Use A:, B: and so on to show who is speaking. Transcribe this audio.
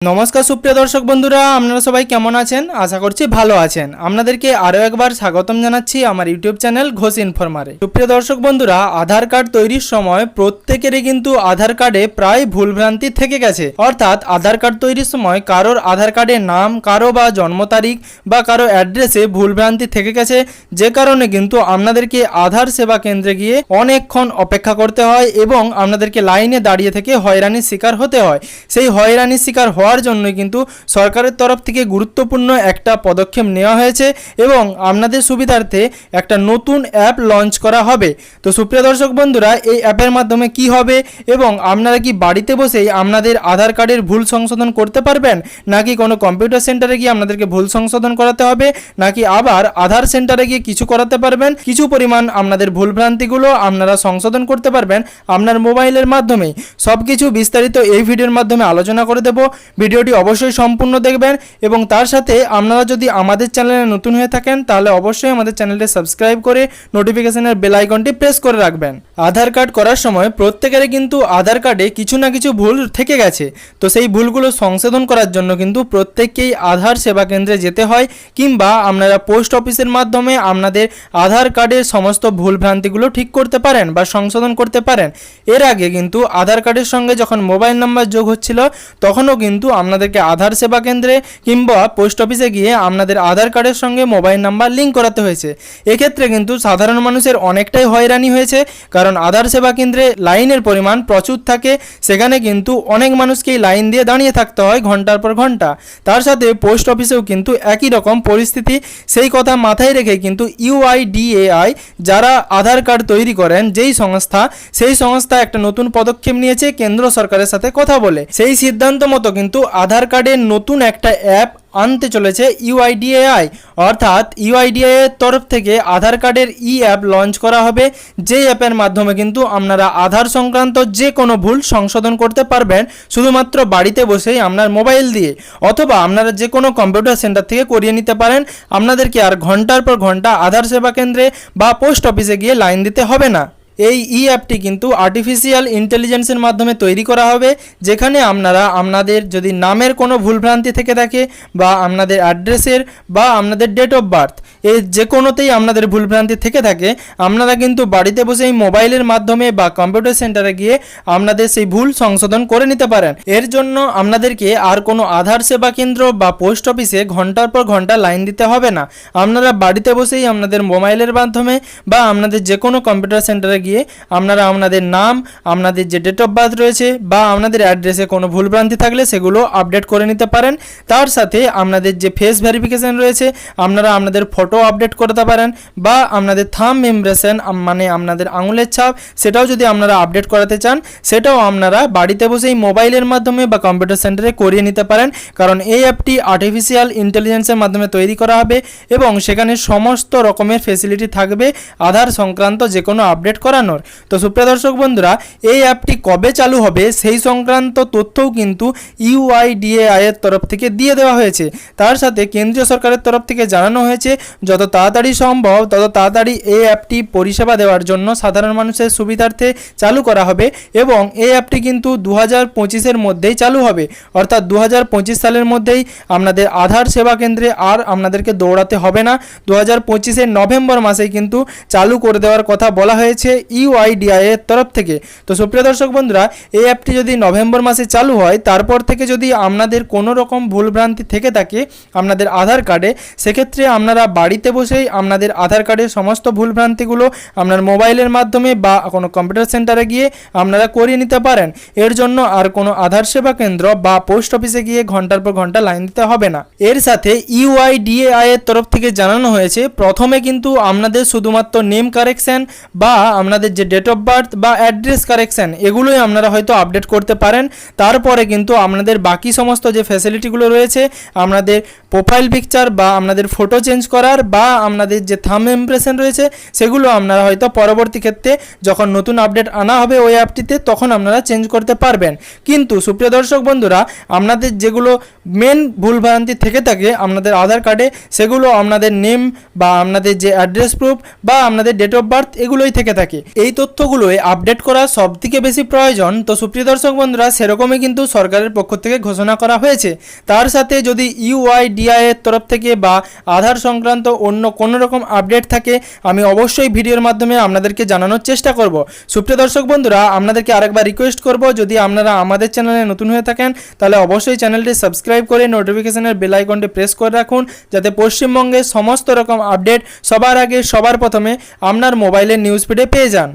A: নমস্কার সুপ্রিয় দর্শক বন্ধুরা, আপনারা সবাই কেমন আছেন? আশা করছি ভালো আছেন। আপনাদেরকে আরও একবার স্বাগতম জানাচ্ছি আমার ইউটিউব চ্যানেল ঘোষ ইনফরমারে। সুপ্রিয় দর্শক বন্ধুরা, আধার কার্ড তৈরির সময় প্রত্যেকেরই কিন্তু আধার কার্ডে প্রায় ভুলভ্রান্তি থেকে গেছে। অর্থাৎ আধার কার্ড তৈরির সময় কারোর আধার কার্ডের নাম, কারও বা জন্ম তারিখ বা কারও অ্যাড্রেসে ভুলভ্রান্তি থেকে গেছে। যে কারণে কিন্তু আপনাদেরকে আধার সেবা কেন্দ্রে গিয়ে অনেকক্ষণ অপেক্ষা করতে হয় এবং আপনাদেরকে লাইনে দাঁড়িয়ে থেকে হয়রানির শিকার হতে হয়। সেই হয়রানির শিকার হওয়ার জন্যই কিন্তু সরকারের তরফ থেকে গুরুত্বপূর্ণ একটা পদক্ষেপ নেওয়া হয়েছে এবং আপনাদের সুবিধার্থে একটা নতুন অ্যাপ লঞ্চ করা হবে। তো সুপ্রিয় দর্শক বন্ধুরা, এই অ্যাপের মাধ্যমে কি হবে এবং আপনারা কি বাড়িতে বসেই আপনাদের আধার কার্ডের ভুল সংশোধন করতে পারবেন? নাকি কোনো কম্পিউটার সেন্টারে গিয়ে আপনাদেরকে ভুল সংশোধন করাতে হবে? নাকি আবার আধার সেন্টারে গিয়ে কিছু করাতে পারবেন? কিছু পরিমাণ আপনাদের ভুলভ্রান্তিগুলো আপনারা সংশোধন করতে পারবেন আপনার মোবাইলের মাধ্যমেই। সব কিছু বিস্তারিত এই ভিডিওর মাধ্যমে আলোচনা করে দেব। ভিডিওটি অবশ্যই সম্পূর্ণ দেখবেন এবং তার সাথে আপনারা যদি আমাদের চ্যানেলে নতুন হয়ে থাকেন, তাহলে অবশ্যই আমাদের চ্যানেলটি সাবস্ক্রাইব করে নোটিফিকেশনের বেল আইকনটি প্রেস করে রাখবেন। আধার কার্ড করার সময় প্রত্যেকেরই কিন্তু আধার কার্ডে কিছু না কিছু ভুল থেকে গেছে। তো সেই ভুলগুলো সংশোধন করার জন্য কিন্তু প্রত্যেককেই আধার সেবা কেন্দ্রে যেতে হয় কিংবা আপনারা পোস্ট অফিসের মাধ্যমে আপনাদের আধার কার্ডের সমস্ত ভুল ভ্রান্তিগুলো ঠিক করতে পারেন বা সংশোধন করতে পারেন। এর আগে কিন্তু আধার কার্ডের সঙ্গে যখন মোবাইল নাম্বার যোগ হচ্ছিল, তখনও কিন্তু আপনাদেরকে আধার সেবা কেন্দ্রে কিংবা পোস্ট অফিসে গিয়ে আপনাদের আধার কার্ডের সঙ্গে মোবাইল নাম্বার লিঙ্ক করাতে হয়েছে। এক্ষেত্রে কিন্তু সাধারণ মানুষের অনেকটাই হয়রানি হয়েছে, কারণ আধার সেবা কেন্দ্রে লাইনের পরিমাণ প্রচুর থাকে, সেখানে কিন্তু অনেক মানুষকেই লাইন দিয়ে দাঁড়িয়ে থাকতে হয় ঘণ্টার পর ঘণ্টা। তার সাথে পোস্ট অফিসেও কিন্তু একই রকম পরিস্থিতি। সেই কথা মাথায় রেখে কিন্তু ইউআইডিএআই যারা আধার কার্ড তৈরি করেন, যেই সংস্থা, সেই সংস্থা একটা নতুন পদক্ষেপ নিয়েছে, কেন্দ্র সরকারের সাথে কথা বলে। সেই সিদ্ধান্ত মতো কিন্তু আধার কার্ডের নতুন একটা অ্যাপ আনতে চলেছে ইউআইডিএআই। অর্থাৎ ইউআইডিএআই এর তরফ থেকে আধার কার্ডের ই অ্যাপ লঞ্চ করা হবে। যেই অ্যাপের মাধ্যমে কিন্তু আপনারা আধার সংক্রান্ত যে কোনো ভুল সংশোধন করতে পারবেন, শুধুমাত্র বাড়িতে বসেই আপনার মোবাইল দিয়ে। অথবা আপনারা যে কোনো কম্পিউটার সেন্টার থেকে করিয়ে নিতে পারেন। আপনাদেরকে আর ঘণ্টার পর ঘণ্টা আধার সেবা কেন্দ্রে বা পোস্ট অফিসে গিয়ে লাইন দিতে হবে না। এই ই অ্যাপটি কিন্তু আর্টিফিশিয়াল ইন্টেলিজেন্সের মাধ্যমে তৈরি করা হবে, যেখানে আপনারা আপনাদের যদি নামের কোনো ভুলভ্রান্তি থেকে থাকে বা আপনাদের অ্যাড্রেসের বা আপনাদের ডেট অফ বার্থ এই যে কোনোতেই আপনাদের ভুলভ্রান্তি থেকে থাকে, আপনারা কিন্তু বাড়িতে বসেই মোবাইলের মাধ্যমে বা কম্পিউটার সেন্টারে গিয়ে আপনাদের সেই ভুল সংশোধন করে নিতে পারেন। এর জন্য আপনাদেরকে আর কোনো আধার সেবা কেন্দ্র বা পোস্ট অফিসে ঘণ্টার পর ঘণ্টা লাইন দিতে হবে না। আপনারা বাড়িতে বসেই আপনাদের মোবাইলের মাধ্যমে বা আপনাদের যে কোনো কম্পিউটার সেন্টারে গিয়ে আপনারা আপনাদের নাম, আপনাদের যে ডেট অফ বার্থ রয়েছে বা আপনাদের অ্যাড্রেসে কোনো ভুলভ্রান্তি থাকলে সেগুলো আপডেট করে নিতে পারেন। তার সাথে আপনাদের যে ফেস ভেরিফিকেশন রয়েছে, আপনারা আপনাদের ফটো আপডেট করতে পারেন বা আপনাদের থাম ইমপ্রেশন মানে আপনাদের আঙুলের ছাপ, সেটাও যদি আপনারা আপডেট করাতে চান, সেটাও আপনারা বাড়িতে বসেই মোবাইলের মাধ্যমে বা কম্পিউটার সেন্টারে করিয়ে নিতে পারেন। কারণ এই অ্যাপটি আর্টিফিশিয়াল ইন্টেলিজেন্সের মাধ্যমে তৈরি করা হবে এবং সেখানে সমস্ত রকমের ফেসিলিটি থাকবে। আধার সংক্রান্ত যে কোনো আপডেট করানোর তো সুপ্রিয় দর্শক বন্ধুরা, এই অ্যাপটি কবে চালু হবে সেই সংক্রান্ত তথ্যও কিন্তু ইউআইডিএআই এর তরফ থেকে দিয়ে দেওয়া হয়েছে। তার সাথে কেন্দ্রীয় সরকারের তরফ থেকে জানানো হয়েছে, যত তাড়াতাড়ি সম্ভব, তত তাড়াতাড়ি এই অ্যাপটি পরিষেবা দেওয়ার জন্য সাধারণ মানুষের সুবিধার্থে চালু করা হবে এবং এই অ্যাপটি কিন্তু দু হাজার পঁচিশের মধ্যেই চালু হবে। অর্থাৎ দু হাজার পঁচিশ সালের মধ্যেই আপনাদের আধার সেবা কেন্দ্রে আর আপনাদেরকে দৌড়াতে হবে না। দু হাজার পঁচিশের নভেম্বর মাসেই কিন্তু চালু করে দেওয়ার কথা বলা হয়েছে। ইউআইডিআই এর তরফ থেকে। তো সুপ্রিয় দর্শক বন্ধুরা, এই অ্যাপটি যদি নভেম্বর মাসে চালু হয়, তারপর থেকে যদি আপনাদের কোনো রকম ভুলভ্রান্তি থেকে থাকে আপনাদের আধার কার্ডে, সেক্ষেত্রে আপনারা বাড়িতে বসেই আপনাদের আধার কার্ডের সমস্ত ভুলভ্রান্তিগুলো আপনার মোবাইলের মাধ্যমে বা কোনো কম্পিউটার সেন্টারে গিয়ে আপনারা করিয়ে নিতে পারেন। এর জন্য আর কোনো আধার সেবা কেন্দ্র বা পোস্ট অফিসে গিয়ে ঘণ্টার পর ঘণ্টা লাইন দিতে হবে না। এর সাথে ইউআইডিএআই এর তরফ থেকে জানানো হয়েছে, প্রথমে কিন্তু আপনাদের শুধুমাত্র নেম কারেকশন বা আপনাদের যে ডেট অফ বার্থ বা অ্যাড্রেস কারেকশন এগুলোই আপনারা হয়তো আপডেট করতে পারেন। তারপরে কিন্তু আপনাদের বাকি সমস্ত যে ফ্যাসিলিটিগুলো রয়েছে, আপনাদের প্রোফাইল পিকচার বা আপনাদের ফটো চেঞ্জ করার বা আপনাদের যে থাম ইমপ্রেশন রয়েছে, সেগুলো আপনারা হয়তো পরবর্তী ক্ষেত্রে যখন নতুন আপডেট আনা হবে ওই অ্যাপটিতে তখন আপনারা চেঞ্জ করতে পারবেন। কিন্তু সুপ্রিয় দর্শক বন্ধুরা, আপনাদের যেগুলো মেন ভুলভ্রান্তি থেকে থাকে, আপনাদের আধার কার্ডে সেগুলো আপনাদের নেম বা আপনাদের যে অ্যাড্রেস প্রুফ বা আপনাদের ডেট অফ বার্থ এগুলোই থেকে থাকে। থাকে এই তথ্যগুলোই আপডেট করা সব থেকে বেশি প্রয়োজন। তো সুপ্রিয় দর্শক বন্ধুরা, সেরকমই কিন্তু সরকারের পক্ষ থেকে ঘোষণা করা হয়েছে। তার সাথে যদি ইউআইডিআই এর তরফ থেকে বা আধার সংক্রান্ত অন্য কোনো রকম আপডেট থাকে, আমি অবশ্যই ভিডিওর মাধ্যমে আপনাদেরকে জানানোর চেষ্টা করব। সুপ্রিয় দর্শক বন্ধুরা, আপনাদেরকে আরেকবার রিকোয়েস্ট করব, যদি আপনারা আমাদের চ্যানেলে নতুন হয়ে থাকেন, তাহলে অবশ্যই চ্যানেলটি সাবস্ক্রাইব করে নোটিফিকেশনের বেল আইকনটি প্রেস করে রাখুন, যাতে পশ্চিমবঙ্গের সমস্ত রকম আপডেট সবার আগে, সবার প্রথমে আপনার মোবাইলের নিউজ ফিডে পেয়ে যান